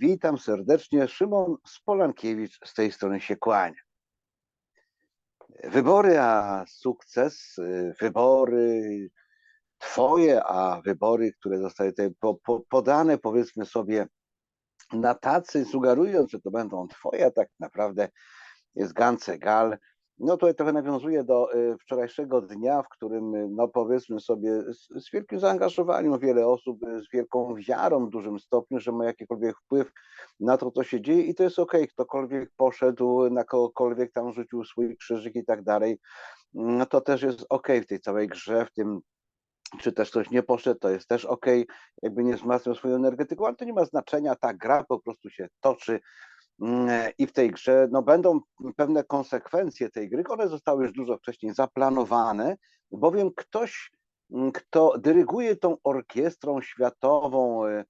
Witam serdecznie. Szymon Spolankiewicz z tej strony się kłania. Wybory, a sukces, wybory twoje, a wybory, które zostały tutaj po, po, podane, powiedzmy sobie, na tacy, sugerując, że to będą twoje, a tak naprawdę jest Gance Gal. No tutaj trochę nawiązuje do y, wczorajszego dnia, w którym, y, no powiedzmy sobie, z, wielkim zaangażowaniem wiele osób, y, z wielką wiarą w dużym stopniu, że ma jakikolwiek wpływ na to, co się dzieje i to jest okej, okay. ktokolwiek poszedł, na kogokolwiek tam rzucił swój krzyżyk i tak dalej, no to też jest okej okay w tej całej grze, w tym czy też ktoś nie poszedł, to jest też ok, jakby nie wzmacniał swoją energetyką, ale to nie ma znaczenia, ta gra po prostu się toczy i w tej grze no, będą pewne konsekwencje tej gry, one zostały już dużo wcześniej zaplanowane, bowiem ktoś, mm, kto dyryguje tą orkiestrą światową, e,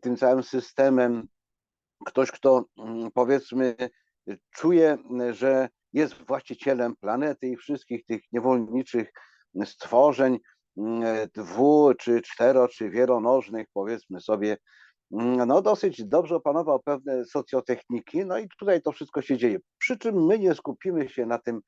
tym całym systemem, ktoś, kto mm, powiedzmy czuje, że jest właścicielem planety i wszystkich tych niewolniczych stworzeń, dwu, czy cztero, czy wielonożnych, powiedzmy sobie, no dosyć dobrze opanował pewne socjotechniki, no i tutaj to wszystko się dzieje. Przy czym my nie skupimy się na tym,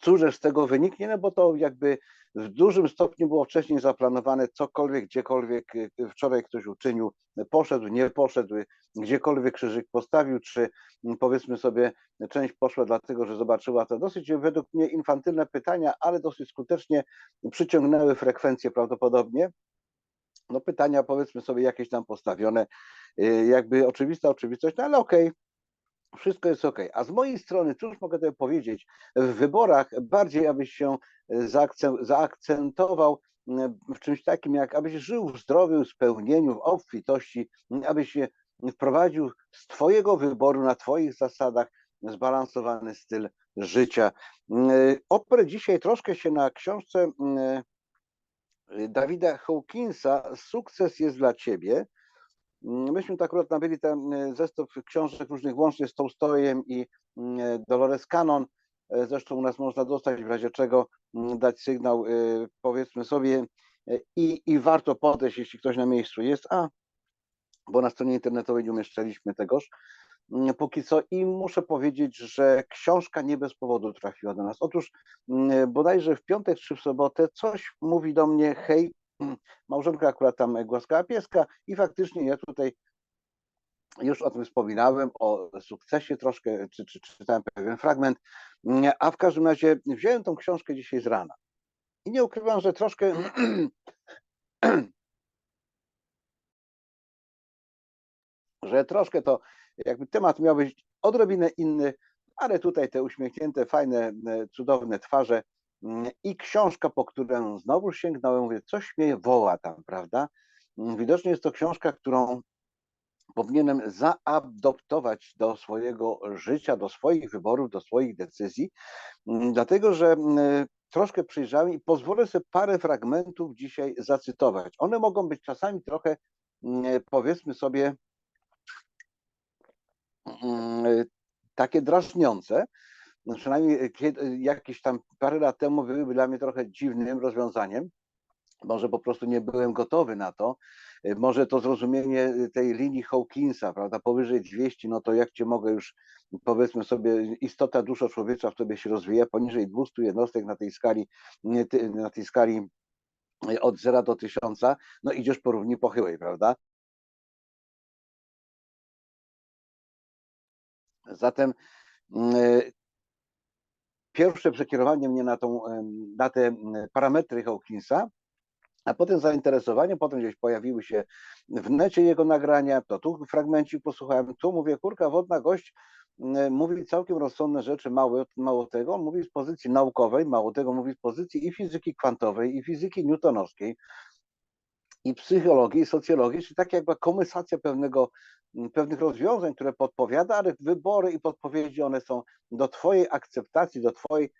cóż z tego wyniknie, no bo to jakby w dużym stopniu było wcześniej zaplanowane, cokolwiek, gdziekolwiek y, wczoraj ktoś uczynił, poszedł, nie poszedł, gdziekolwiek krzyżyk postawił, czy mm, powiedzmy sobie, część poszła dlatego, że zobaczyła to dosyć według mnie infantylne pytania, ale dosyć skutecznie przyciągnęły frekwencję prawdopodobnie. No pytania powiedzmy sobie jakieś tam postawione, y, jakby oczywista oczywistość, no ale okej, okay wszystko jest ok. A z mojej strony, cóż mogę tutaj powiedzieć? W wyborach bardziej, abyś się zaakcentował w czymś takim, jak abyś żył w zdrowiu, spełnieniu, w obfitości, abyś się wprowadził z Twojego wyboru na Twoich zasadach zbalansowany styl życia. Oprę dzisiaj troszkę się na książce Dawida Hawkinsa Sukces jest dla Ciebie. Myśmy to akurat nabyli ten e, zestaw książek różnych łącznie z Tolstojem i e, Dolores Cannon. E, zresztą u nas można dostać, w razie czego dać sygnał, powiedzmy sobie, i, i warto podejść, jeśli ktoś na miejscu jest, a bo na stronie internetowej nie umieszczaliśmy tegoż póki co i muszę powiedzieć, że książka nie bez powodu trafiła do nas. Otóż bodajże w piątek czy w sobotę coś mówi do mnie, hej, Małżonka akurat tam głaskała pieska i faktycznie ja tutaj już o tym wspominałem, o sukcesie troszkę, czy, czy, czytałem pewien fragment, a w każdym razie wziąłem tą książkę dzisiaj z rana. I nie ukrywam, że troszkę że troszkę to jakby temat miał być odrobinę inny, ale tutaj te uśmiechnięte, fajne, cudowne twarze Mm, i książka, po którą znowu sięgnąłem, mówię, coś mnie woła tam, prawda? Mm, widocznie jest to książka, którą powinienem zaadoptować do swojego życia, do swoich wyborów, do swoich decyzji, mm, dlatego że troszkę przyjrzałem i pozwolę sobie parę fragmentów dzisiaj zacytować. One mogą być czasami trochę, powiedzmy sobie, takie drażniące, no przynajmniej kiedy, e, jakieś tam parę lat temu były dla mnie trochę dziwnym rozwiązaniem. Może po prostu nie byłem gotowy na to. Może to zrozumienie tej linii Hawkinsa, prawda, powyżej 200, no to jak cię mogę już, powiedzmy sobie, istota dusza człowiecza w tobie się rozwija, poniżej 200 jednostek na tej skali, na tej skali od 0 do 1000, no idziesz po równi pochyłej, prawda? Zatem pierwsze przekierowanie mnie na, tą, na te parametry Hawkinsa, a potem zainteresowanie, potem gdzieś pojawiły się w necie jego nagrania, to tu fragmencik posłuchałem, tu mówię, kurka wodna, gość mówi całkiem rozsądne rzeczy, mało, mało tego, on mówi z pozycji naukowej, mało tego mówi z pozycji i fizyki kwantowej, i fizyki newtonowskiej, i psychologii, i socjologii, czyli tak jakby komisacja pewnego, pewnych rozwiązań, które podpowiada, ale wybory i podpowiedzi one są do Twojej akceptacji, do Twojej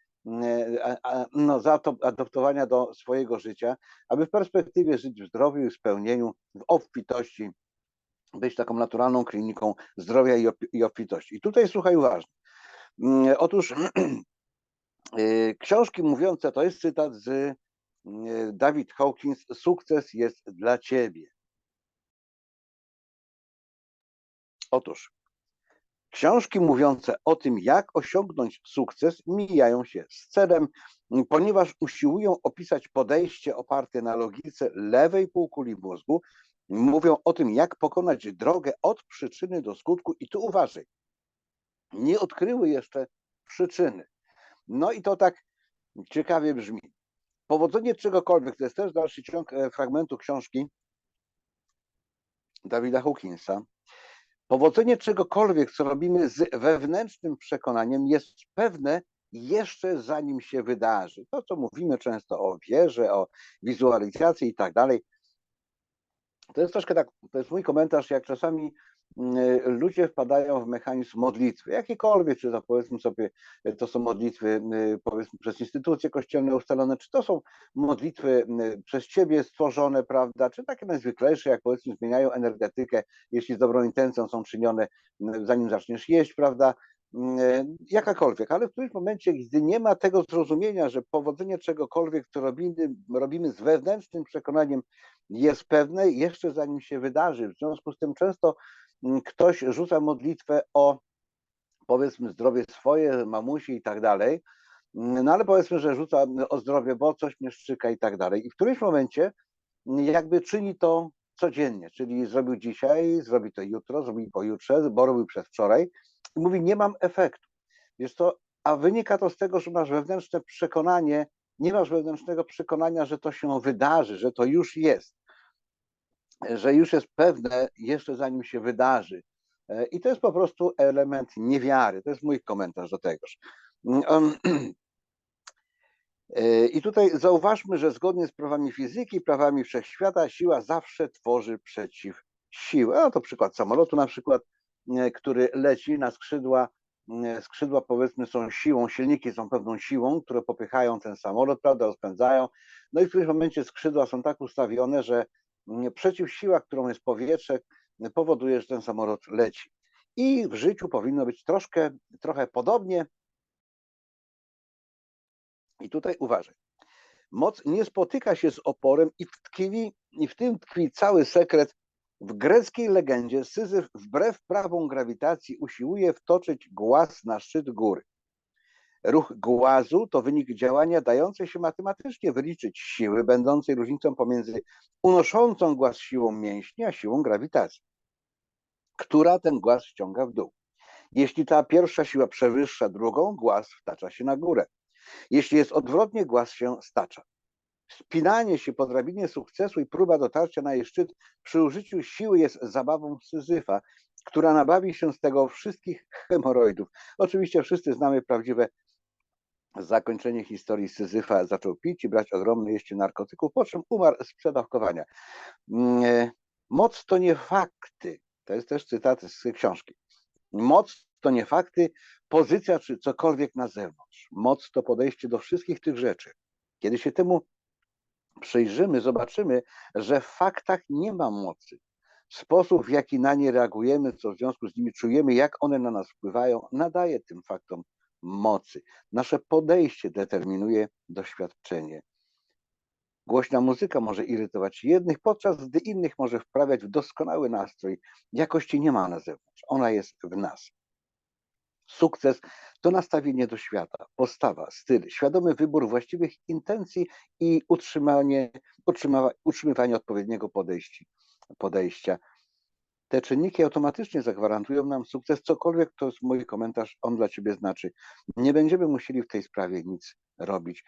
no, zaadoptowania do swojego życia, aby w perspektywie żyć w zdrowiu i spełnieniu, w obfitości, być taką naturalną kliniką zdrowia i obfitości. I tutaj słuchaj uważnie. Otóż y, książki mówiące, to jest cytat z Dawid Hawkins, sukces jest dla ciebie. Otóż książki mówiące o tym, jak osiągnąć sukces, mijają się z celem, ponieważ usiłują opisać podejście oparte na logice lewej półkuli mózgu, mówią o tym, jak pokonać drogę od przyczyny do skutku. I tu uważaj, nie odkryły jeszcze przyczyny. No i to tak ciekawie brzmi. Powodzenie czegokolwiek, to jest też dalszy ciąg e, fragmentu książki Dawida Hawkinsa. Powodzenie czegokolwiek, co robimy z wewnętrznym przekonaniem, jest pewne jeszcze zanim się wydarzy. To, co mówimy często o wierze, o wizualizacji i tak dalej, to jest troszkę tak, to jest mój komentarz, jak czasami ludzie wpadają w mechanizm modlitwy, jakikolwiek, czy to powiedzmy sobie, to są modlitwy y, powiedzmy przez instytucje kościelne ustalone, czy to są modlitwy y, przez ciebie stworzone, prawda, czy takie najzwyklejsze, jak powiedzmy zmieniają energetykę, jeśli z dobrą intencją są czynione, y, zanim zaczniesz jeść, prawda, jakakolwiek, ale w którymś momencie, gdy nie ma tego zrozumienia, że powodzenie czegokolwiek, co robimy, robimy z wewnętrznym przekonaniem, jest pewne jeszcze zanim się wydarzy. W związku z tym często ktoś rzuca modlitwę o powiedzmy zdrowie swoje, mamusi i tak dalej, mm, no ale powiedzmy, że rzuca o zdrowie, bo coś mnie szczyka i tak dalej. I w którymś momencie mm, jakby czyni to codziennie, czyli zrobił dzisiaj, zrobi to jutro, zrobi pojutrze, bo robił przedwczoraj i mówi, nie mam efektu. Wiesz to, a wynika to z tego, że masz wewnętrzne przekonanie, nie masz wewnętrznego przekonania, że to się wydarzy, że to już jest że już jest pewne jeszcze zanim się wydarzy. E, I to jest po prostu element niewiary. To jest mój komentarz do tegoż. Mm, e, I tutaj zauważmy, że zgodnie z prawami fizyki, prawami wszechświata, siła zawsze tworzy przeciw siłę. No to przykład samolotu na przykład, e, który leci na skrzydła. Skrzydła powiedzmy są siłą, silniki są pewną siłą, które popychają ten samolot, prawda, rozpędzają. No i w którymś momencie skrzydła są tak ustawione, że przeciwsiła, którą jest powietrze, powoduje, że ten samolot leci. I w życiu powinno być troszkę, trochę podobnie. I tutaj uważaj. Moc nie spotyka się z oporem i, tkwi, i w tym tkwi cały sekret. W greckiej legendzie Syzyf wbrew prawom grawitacji usiłuje wtoczyć głaz na szczyt góry. Ruch głazu to wynik działania dającej się matematycznie wyliczyć siły, będącej różnicą pomiędzy unoszącą głaz siłą mięśni, a siłą grawitacji, która ten głaz ściąga w dół. Jeśli ta pierwsza siła przewyższa drugą, głaz wtacza się na górę. Jeśli jest odwrotnie, głaz się stacza. Spinanie się po drabinie sukcesu i próba dotarcia na jej szczyt przy użyciu siły jest zabawą Syzyfa, która nabawi się z tego wszystkich hemoroidów. Oczywiście wszyscy znamy prawdziwe zakończenie historii Syzyfa zaczął pić i brać ogromne ilości narkotyków, po czym umarł z przedawkowania. Mm, e, moc to nie fakty. To jest też cytat z książki. Moc to nie fakty, pozycja czy cokolwiek na zewnątrz. Moc to podejście do wszystkich tych rzeczy. Kiedy się temu przyjrzymy, zobaczymy, że w faktach nie ma mocy. Sposób, w jaki na nie reagujemy, co w związku z nimi czujemy, jak one na nas wpływają, nadaje tym faktom mocy. Nasze podejście determinuje doświadczenie. Głośna muzyka może irytować jednych, podczas gdy innych może wprawiać w doskonały nastrój. Jakości nie ma na zewnątrz, ona jest w nas. Sukces to nastawienie do świata, postawa, styl, świadomy wybór właściwych intencji i utrzymanie, utrzymywanie odpowiedniego podejścia, podejścia te czynniki automatycznie zagwarantują nam sukces, cokolwiek to jest mój komentarz, on dla Ciebie znaczy. Nie będziemy musieli w tej sprawie nic robić.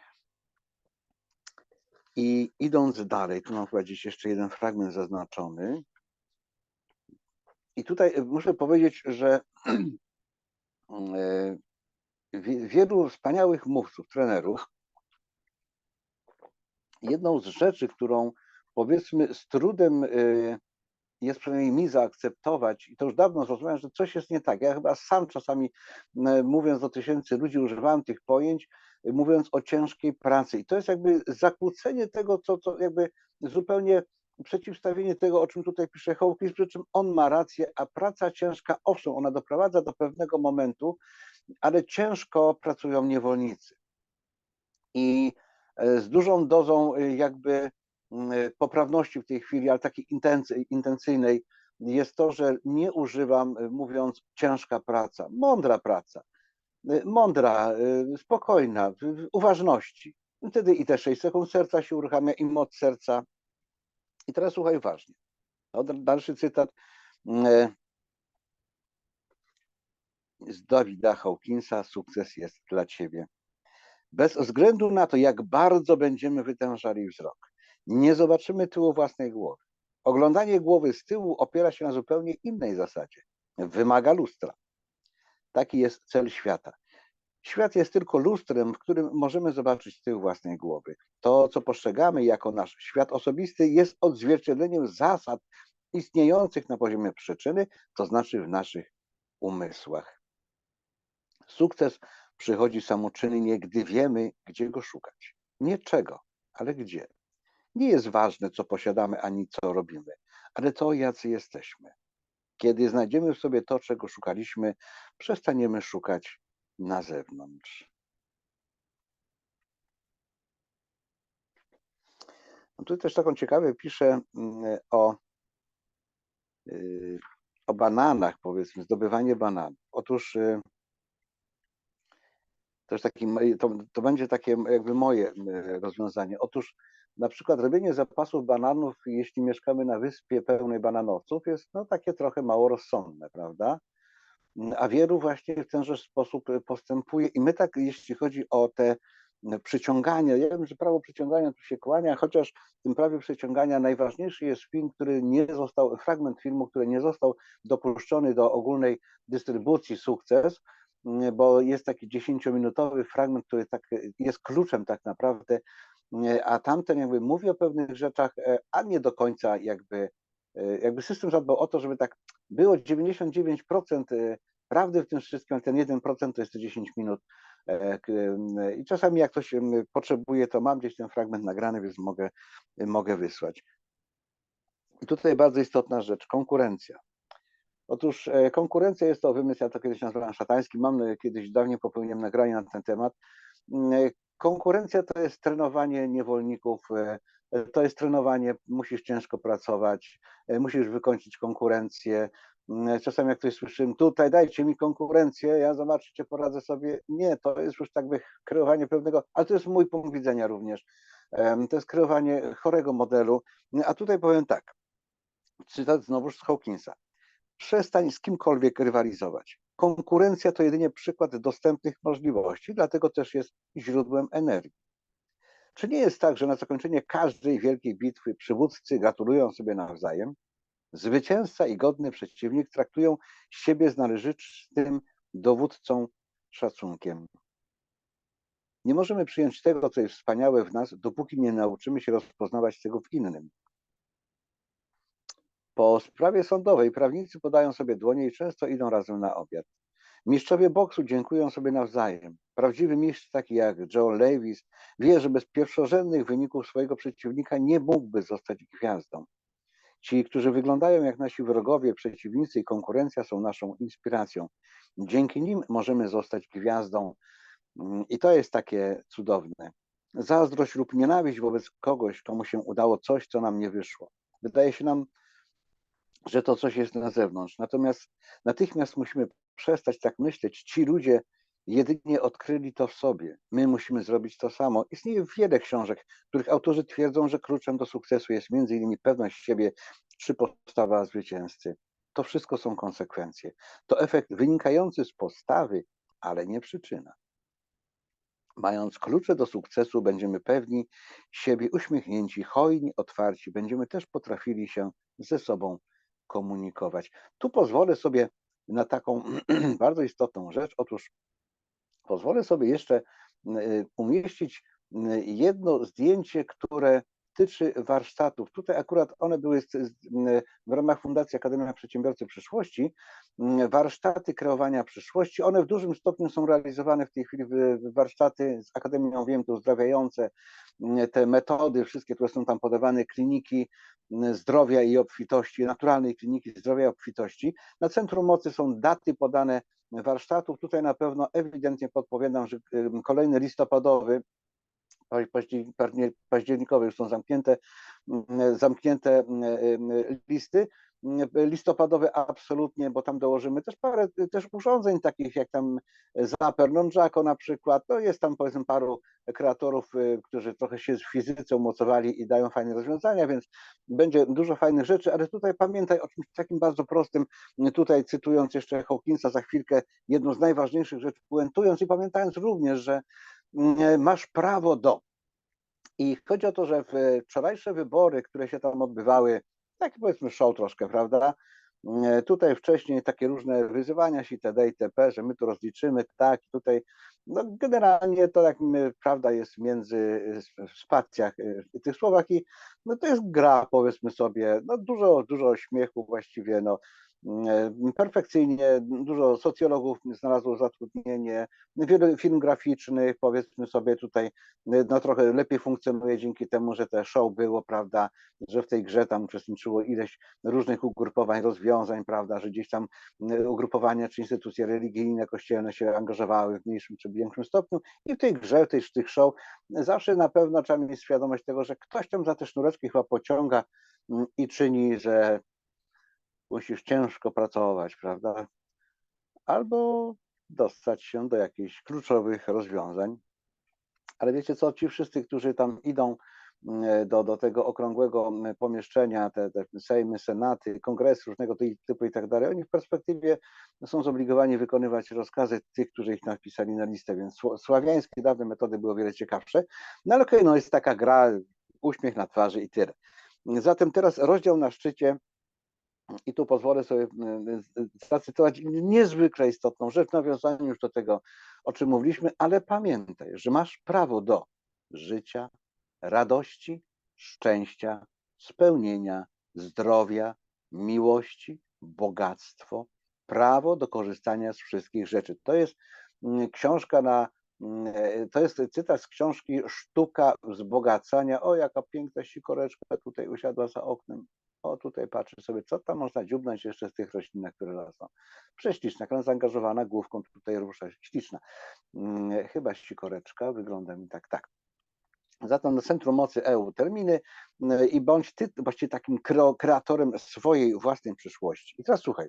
I idąc dalej, tu mam chyba jeszcze jeden fragment zaznaczony. I tutaj muszę powiedzieć, że e, wielu wspaniałych mówców, trenerów, jedną z rzeczy, którą powiedzmy z trudem e, jest przynajmniej mi zaakceptować, i to już dawno zrozumiałem, że coś jest nie tak. Ja chyba sam czasami, mówiąc do tysięcy ludzi, używałem tych pojęć, mówiąc o ciężkiej pracy. I to jest jakby zakłócenie tego, co, co jakby zupełnie przeciwstawienie tego, o czym tutaj pisze Hawkins, przy czym on ma rację, a praca ciężka, owszem, ona doprowadza do pewnego momentu, ale ciężko pracują niewolnicy. I e, z dużą dozą e, jakby poprawności w tej chwili, ale takiej intencyjnej, jest to, że nie używam, mówiąc ciężka praca, mądra praca, mądra, spokojna, uważności. Wtedy i te 6 sekund serca się uruchamia, i moc serca. I teraz słuchaj uważnie. Dalszy cytat z Dawida Hawkinsa. Sukces jest dla ciebie. Bez względu na to, jak bardzo będziemy wytężali wzrok, nie zobaczymy tyłu własnej głowy. Oglądanie głowy z tyłu opiera się na zupełnie innej zasadzie. Wymaga lustra. Taki jest cel świata. Świat jest tylko lustrem, w którym możemy zobaczyć tył własnej głowy. To, co postrzegamy jako nasz świat osobisty, jest odzwierciedleniem zasad istniejących na poziomie przyczyny, to znaczy w naszych umysłach. Sukces przychodzi samoczynnie, gdy wiemy, gdzie go szukać. Nie czego, ale gdzie. Nie jest ważne, co posiadamy, ani co robimy, ale to, jacy jesteśmy. Kiedy znajdziemy w sobie to, czego szukaliśmy, przestaniemy szukać na zewnątrz. No tu też taką ciekawe pisze mm, o, y, o bananach, powiedzmy, zdobywanie bananów. Otóż y, też taki, to, to będzie takie jakby moje y, rozwiązanie. Otóż na przykład robienie zapasów bananów, jeśli mieszkamy na wyspie pełnej bananowców, jest no, takie trochę mało rozsądne, prawda? A wielu właśnie w tenże sposób postępuje. I my tak, jeśli chodzi o te przyciągania, ja wiem, że prawo przyciągania tu się kłania, chociaż w tym prawie przyciągania najważniejszy jest film, który nie został, fragment filmu, który nie został dopuszczony do ogólnej dystrybucji sukces, bo jest taki dziesięciominutowy fragment, który tak jest kluczem tak naprawdę a tamten jakby mówi o pewnych rzeczach, e, a nie do końca jakby, e, jakby system zadbał o to, żeby tak było 99% e, prawdy w tym wszystkim, ten 1% to jest te 10 minut. I czasami jak ktoś potrzebuje, to mam gdzieś ten fragment nagrany, więc mogę, mogę wysłać. I tutaj bardzo istotna rzecz, konkurencja. Otóż konkurencja jest to wymysł, ja to kiedyś nazwałem szatański, mam kiedyś dawniej popełniłem nagranie na ten temat. Konkurencja to jest trenowanie niewolników, e, to jest trenowanie, musisz ciężko pracować, e, musisz wykończyć konkurencję. Mm, czasami jak ktoś słyszy, tutaj dajcie mi konkurencję, ja zobaczycie, poradzę sobie. Nie, to jest już tak by kreowanie pewnego, ale to jest mój punkt widzenia również. To jest kreowanie chorego modelu. A tutaj powiem tak, cytat znowuż z Hawkinsa. Przestań z kimkolwiek rywalizować. Konkurencja to jedynie przykład dostępnych możliwości, dlatego też jest źródłem energii. Czy nie jest tak, że na zakończenie każdej wielkiej bitwy przywódcy gratulują sobie nawzajem? Zwycięzca i godny przeciwnik traktują siebie z należytym dowódcą szacunkiem. Nie możemy przyjąć tego, co jest wspaniałe w nas, dopóki nie nauczymy się rozpoznawać tego w innym. Po sprawie sądowej prawnicy podają sobie dłonie i często idą razem na obiad. Mistrzowie boksu dziękują sobie nawzajem. Prawdziwy mistrz, taki jak Joe Lewis, wie, że bez pierwszorzędnych wyników swojego przeciwnika nie mógłby zostać gwiazdą. Ci, którzy wyglądają jak nasi wrogowie, przeciwnicy i konkurencja są naszą inspiracją. Dzięki nim możemy zostać gwiazdą. I to jest takie cudowne. Zazdrość lub nienawiść wobec kogoś, komu się udało coś, co nam nie wyszło. Wydaje się nam że to coś jest na zewnątrz. Natomiast natychmiast musimy przestać tak myśleć. Ci ludzie jedynie odkryli to w sobie. My musimy zrobić to samo. Istnieje wiele książek, których autorzy twierdzą, że kluczem do sukcesu jest między innymi pewność siebie czy postawa zwycięzcy. To wszystko są konsekwencje. To efekt wynikający z postawy, ale nie przyczyna. Mając klucze do sukcesu, będziemy pewni siebie, uśmiechnięci, hojni, otwarci. Będziemy też potrafili się ze sobą komunikować. Tu pozwolę sobie na taką bardzo istotną rzecz. Otóż pozwolę sobie jeszcze y, umieścić y, jedno zdjęcie, które tyczy warsztatów. Tutaj akurat one były w ramach Fundacji Akademia Przedsiębiorcy Przyszłości. Warsztaty kreowania przyszłości. One w dużym stopniu są realizowane w tej chwili w warsztaty z Akademią Wiem, to uzdrawiające, te metody, wszystkie, które są tam podawane, kliniki zdrowia i obfitości, naturalnej kliniki zdrowia i obfitości. Na Centrum Mocy są daty podane warsztatów. Tutaj na pewno ewidentnie podpowiadam, że kolejny listopadowy październikowe już są zamknięte, zamknięte listy. mm, listopadowe absolutnie, bo tam dołożymy też parę też urządzeń takich jak tam Zaper non-Jaco na przykład, no jest tam powiedzmy paru kreatorów, y, którzy trochę się w fizyce umocowali i dają fajne rozwiązania, więc będzie dużo fajnych rzeczy, ale tutaj pamiętaj o czymś takim bardzo prostym, tutaj cytując jeszcze Hawkinsa za chwilkę, jedną z najważniejszych rzeczy, puentując i pamiętając również, że mm, masz prawo do. I chodzi o to, że wczorajsze wybory, które się tam odbywały, taki powiedzmy show troszkę, prawda? Tutaj wcześniej takie różne wyzywania się itd. itp., że my tu rozliczymy, tak, tutaj no generalnie to jak prawda jest między spacjach e, tych słowach i no to jest gra powiedzmy sobie, no dużo, dużo śmiechu właściwie, no perfekcyjnie, dużo socjologów znalazło zatrudnienie, wiele film graficznych, powiedzmy sobie tutaj, no trochę lepiej funkcjonuje dzięki temu, że te show było, prawda, że w tej grze tam uczestniczyło ileś różnych ugrupowań, rozwiązań, prawda, że gdzieś tam ugrupowania czy instytucje religijne, kościelne się angażowały w mniejszym czy większym stopniu i w tej grze, w tej, w tych show zawsze na pewno trzeba mieć świadomość tego, że ktoś tam za te sznureczki chyba pociąga i czyni, że musisz ciężko pracować, prawda? Albo dostać się do jakichś kluczowych rozwiązań. Ale wiecie co, ci wszyscy, którzy tam idą mm, do, do tego okrągłego mm, pomieszczenia, te, te sejmy, senaty, kongresy różnego typu i tak dalej, oni w perspektywie są zobligowani wykonywać rozkazy tych, którzy ich napisali na listę, więc sławiańskie dawne metody były o wiele ciekawsze. No ale okej, okay, no jest taka gra, uśmiech na twarzy i tyle. Zatem teraz rozdział na szczycie i tu pozwolę sobie zacytować niezwykle istotną rzecz w nawiązaniu już do tego, o czym mówiliśmy, ale pamiętaj, że masz prawo do życia, radości, szczęścia, spełnienia, zdrowia, miłości, bogactwo, prawo do korzystania z wszystkich rzeczy. To jest książka na, to jest cytat z książki Sztuka wzbogacania. O, jaka piękna sikoreczka tutaj usiadła za oknem o tutaj patrzę sobie, co tam można dziubnąć jeszcze z tych roślin, które rosną. Prześliczna, ona zaangażowana główką tutaj rusza, śliczna. Hmm, chyba ścikoreczka, wygląda mi tak, tak. Zatem na Centrum Mocy EU terminy mm, i bądź ty właściwie takim kreatorem swojej własnej przyszłości. I teraz słuchaj,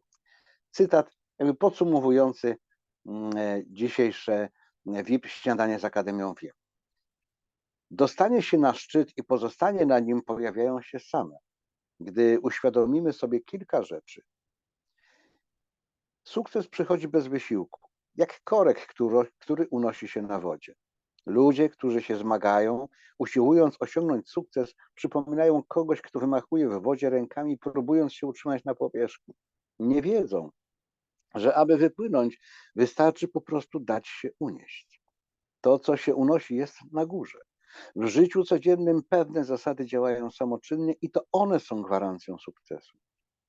cytat podsumowujący mm, dzisiejsze VIP śniadanie z Akademią Wiem. Dostanie się na szczyt i pozostanie na nim pojawiają się same gdy uświadomimy sobie kilka rzeczy. Sukces przychodzi bez wysiłku, jak korek, który, który unosi się na wodzie. Ludzie, którzy się zmagają, usiłując osiągnąć sukces, przypominają kogoś, kto wymachuje w wodzie rękami, próbując się utrzymać na powierzchni. Nie wiedzą, że aby wypłynąć, wystarczy po prostu dać się unieść. To, co się unosi, jest na górze. W życiu codziennym pewne zasady działają samoczynnie i to one są gwarancją sukcesu.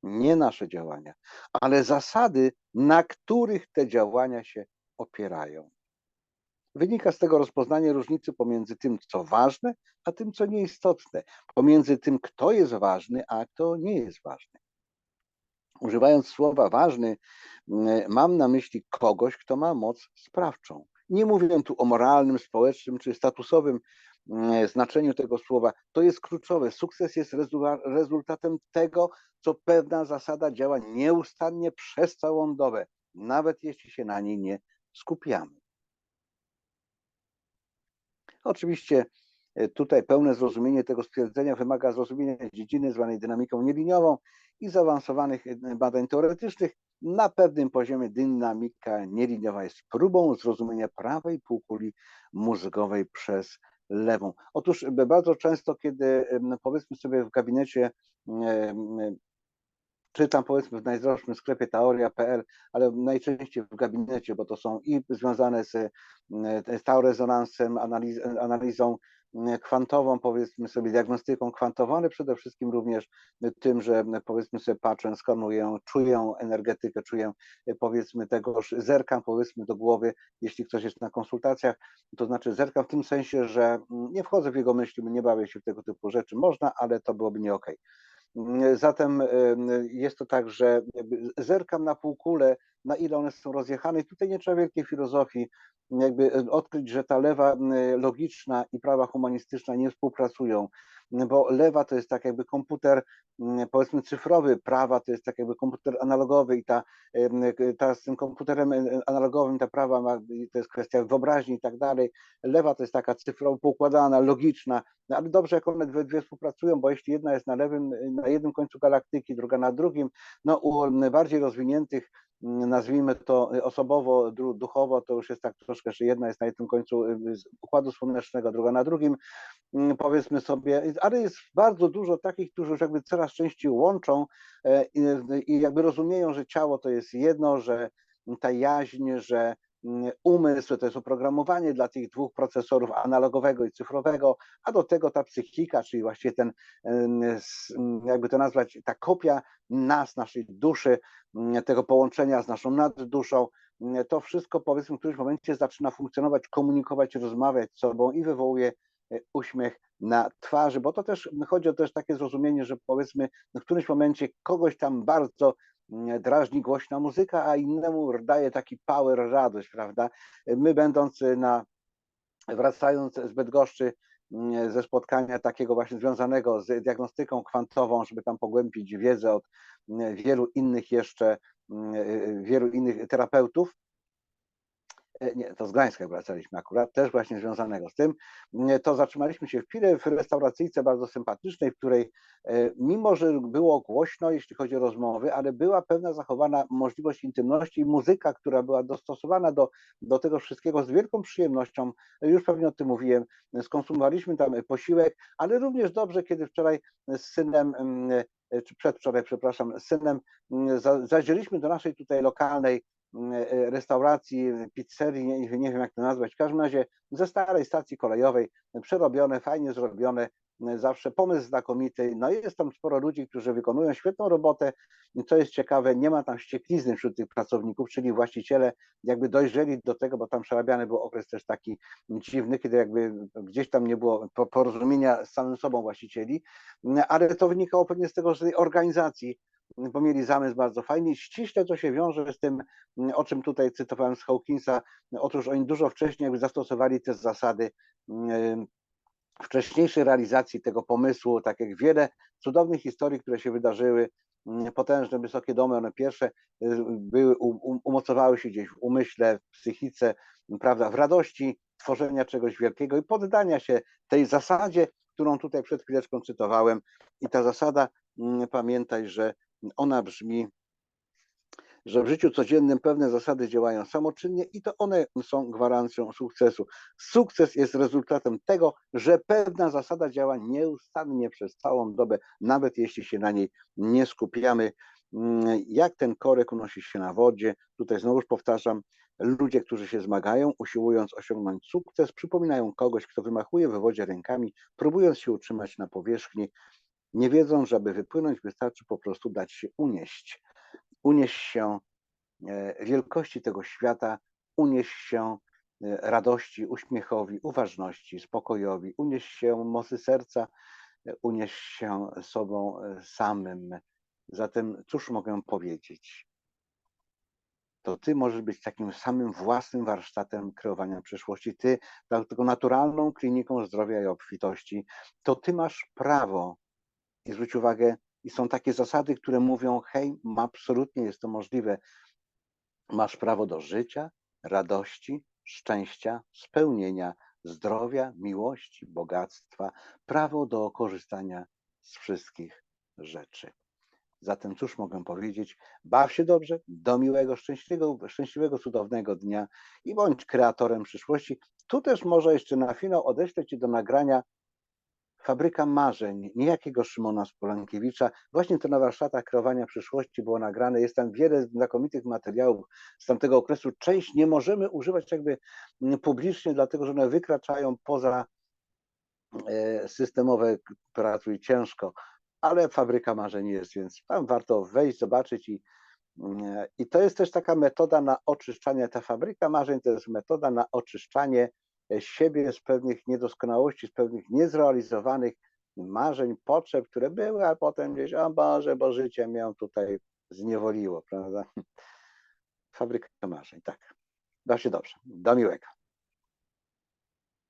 Nie nasze działania, ale zasady, na których te działania się opierają. Wynika z tego rozpoznanie różnicy pomiędzy tym, co ważne, a tym, co nieistotne, pomiędzy tym, kto jest ważny, a kto nie jest ważny. Używając słowa ważny, mam na myśli kogoś, kto ma moc sprawczą. Nie mówię tu o moralnym, społecznym czy statusowym E, znaczeniu tego słowa, to jest kluczowe. Sukces jest rezultatem tego, co pewna zasada działa nieustannie przez całą dobę, nawet jeśli się na niej nie skupiamy. Oczywiście e, tutaj pełne zrozumienie tego stwierdzenia wymaga zrozumienia dziedziny zwanej dynamiką nieliniową i zaawansowanych e, badań teoretycznych. Na pewnym poziomie dynamika nieliniowa jest próbą zrozumienia prawej półkuli mózgowej przez lewą. Otóż bardzo często, kiedy powiedzmy sobie w gabinecie czytam powiedzmy w najdroższym sklepie teoria.pl, ale najczęściej w gabinecie, bo to są i związane z, z rezonansem, analiz, analizą kwantową, powiedzmy sobie, diagnostyką kwantową, ale przede wszystkim również tym, że powiedzmy sobie patrzę, skanuję, czuję energetykę, czuję powiedzmy tegoż, zerkam powiedzmy do głowy, jeśli ktoś jest na konsultacjach, to znaczy zerkam w tym sensie, że nie wchodzę w jego myśli, nie bawię się w tego typu rzeczy, można, ale to byłoby nie okej. Okay. Zatem jest to tak, że zerkam na półkulę, na ile one są rozjechane. I tutaj nie trzeba wielkiej filozofii, jakby odkryć, że ta lewa logiczna i prawa humanistyczna nie współpracują. Bo lewa to jest tak jakby komputer mm, powiedzmy cyfrowy, prawa to jest tak jakby komputer analogowy i ta, ta z tym komputerem analogowym, ta prawa ma, to jest kwestia wyobraźni i tak dalej. Lewa to jest taka cyfrowo poukładana, logiczna, no ale dobrze jak one dwie, dwie współpracują, bo jeśli jedna jest na lewym, na jednym końcu galaktyki, druga na drugim, no u bardziej rozwiniętych nazwijmy to osobowo, duchowo, to już jest tak troszkę, że jedna jest na jednym końcu y, układu słonecznego, druga na drugim, mm, powiedzmy sobie, ale jest bardzo dużo takich, którzy jakby coraz częściej łączą e, i jakby rozumieją, że ciało to jest jedno, że ta jaźń, że umysł to jest oprogramowanie dla tych dwóch procesorów analogowego i cyfrowego, a do tego ta psychika, czyli właściwie ten, jakby to nazwać, ta kopia nas, naszej duszy, mm, tego połączenia z naszą nadduszą, mm, to wszystko powiedzmy w którymś momencie zaczyna funkcjonować, komunikować, rozmawiać z sobą i wywołuje e, uśmiech na twarzy, bo to też chodzi o też takie zrozumienie, że powiedzmy w którymś momencie kogoś tam bardzo mm, drażni głośna muzyka, a innemu daje taki power, radość, prawda? My będąc na, wracając z Bydgoszczy Mm, ze spotkania takiego właśnie związanego z diagnostyką kwantową, żeby tam pogłębić wiedzę od wielu innych jeszcze, wielu innych terapeutów, E, nie, to z Gdańska wracaliśmy akurat, też właśnie związanego z tym, to zatrzymaliśmy się w Pile w restauracyjce bardzo sympatycznej, w której e, mimo, że było głośno, jeśli chodzi o rozmowy, ale była pewna zachowana możliwość intymności i muzyka, która była dostosowana do, do tego wszystkiego z wielką przyjemnością, już pewnie o tym mówiłem, skonsumowaliśmy tam posiłek, ale również dobrze, kiedy wczoraj z synem e, czy przedwczoraj, przepraszam, synem zajrzeliśmy do naszej tutaj lokalnej E, restauracji, pizzerii, nie, nie wiem jak to nazwać, w każdym razie ze starej stacji kolejowej, przerobione, fajnie zrobione, zawsze pomysł znakomity. No jest tam sporo ludzi, którzy wykonują świetną robotę. Co jest ciekawe, nie ma tam ścieklizny wśród tych pracowników, czyli właściciele jakby dojrzeli do tego, bo tam przerabiany był okres też taki dziwny, kiedy jakby gdzieś tam nie było porozumienia z samym sobą właścicieli, ale to wynikało pewnie z tego, że tej organizacji bo mieli zamysł bardzo fajny. Ściśle to się wiąże z tym, o czym tutaj cytowałem z Hawkinsa. Otóż oni dużo wcześniej jakby zastosowali te zasady wcześniejszej realizacji tego pomysłu, tak jak wiele cudownych historii, które się wydarzyły, potężne, wysokie domy, one pierwsze y, były, umocowały się gdzieś w umyśle, w psychice, prawda, w radości tworzenia czegoś wielkiego i poddania się tej zasadzie, którą tutaj przed chwileczką cytowałem. I ta zasada, pamiętaj, że ona brzmi, że w życiu codziennym pewne zasady działają samoczynnie i to one są gwarancją sukcesu. Sukces jest rezultatem tego, że pewna zasada działa nieustannie przez całą dobę, nawet jeśli się na niej nie skupiamy. Jak ten korek unosi się na wodzie, tutaj znowuż powtarzam, ludzie, którzy się zmagają, usiłując osiągnąć sukces, przypominają kogoś, kto wymachuje we wodzie rękami, próbując się utrzymać na powierzchni. Nie wiedzą, że aby wypłynąć, wystarczy po prostu dać się unieść. Unieść się e, wielkości tego świata, unieść się e, radości, uśmiechowi, uważności, spokojowi, unieść się mocy serca, e, unieść się sobą samym. Zatem cóż mogę powiedzieć? To ty możesz być takim samym własnym warsztatem kreowania przyszłości. Ty, taką naturalną kliniką zdrowia i obfitości, to ty masz prawo i zwróć uwagę, i są takie zasady, które mówią: hej, absolutnie jest to możliwe. Masz prawo do życia, radości, szczęścia, spełnienia, zdrowia, miłości, bogactwa, prawo do korzystania z wszystkich rzeczy. Zatem cóż mogę powiedzieć? Baw się dobrze, do miłego, szczęśliwego, szczęśliwego, cudownego dnia i bądź kreatorem przyszłości. Tu też może jeszcze na finał odeślę Ci do nagrania Fabryka Marzeń, niejakiego Szymona Spolankiewicza. Właśnie to na warsztatach kreowania przyszłości było nagrane. Jest tam wiele znakomitych materiałów z tamtego okresu. Część nie możemy używać jakby publicznie, dlatego że one wykraczają poza e, systemowe pracuj ciężko, ale Fabryka Marzeń jest, więc tam warto wejść, zobaczyć i e, i to jest też taka metoda na oczyszczanie. Ta fabryka marzeń to jest metoda na oczyszczanie siebie z pewnych niedoskonałości, z pewnych niezrealizowanych marzeń, potrzeb, które były, a potem gdzieś, o Boże, bo życie mnie tutaj zniewoliło, prawda? Fabryka marzeń, tak. Da się dobrze. Do miłego.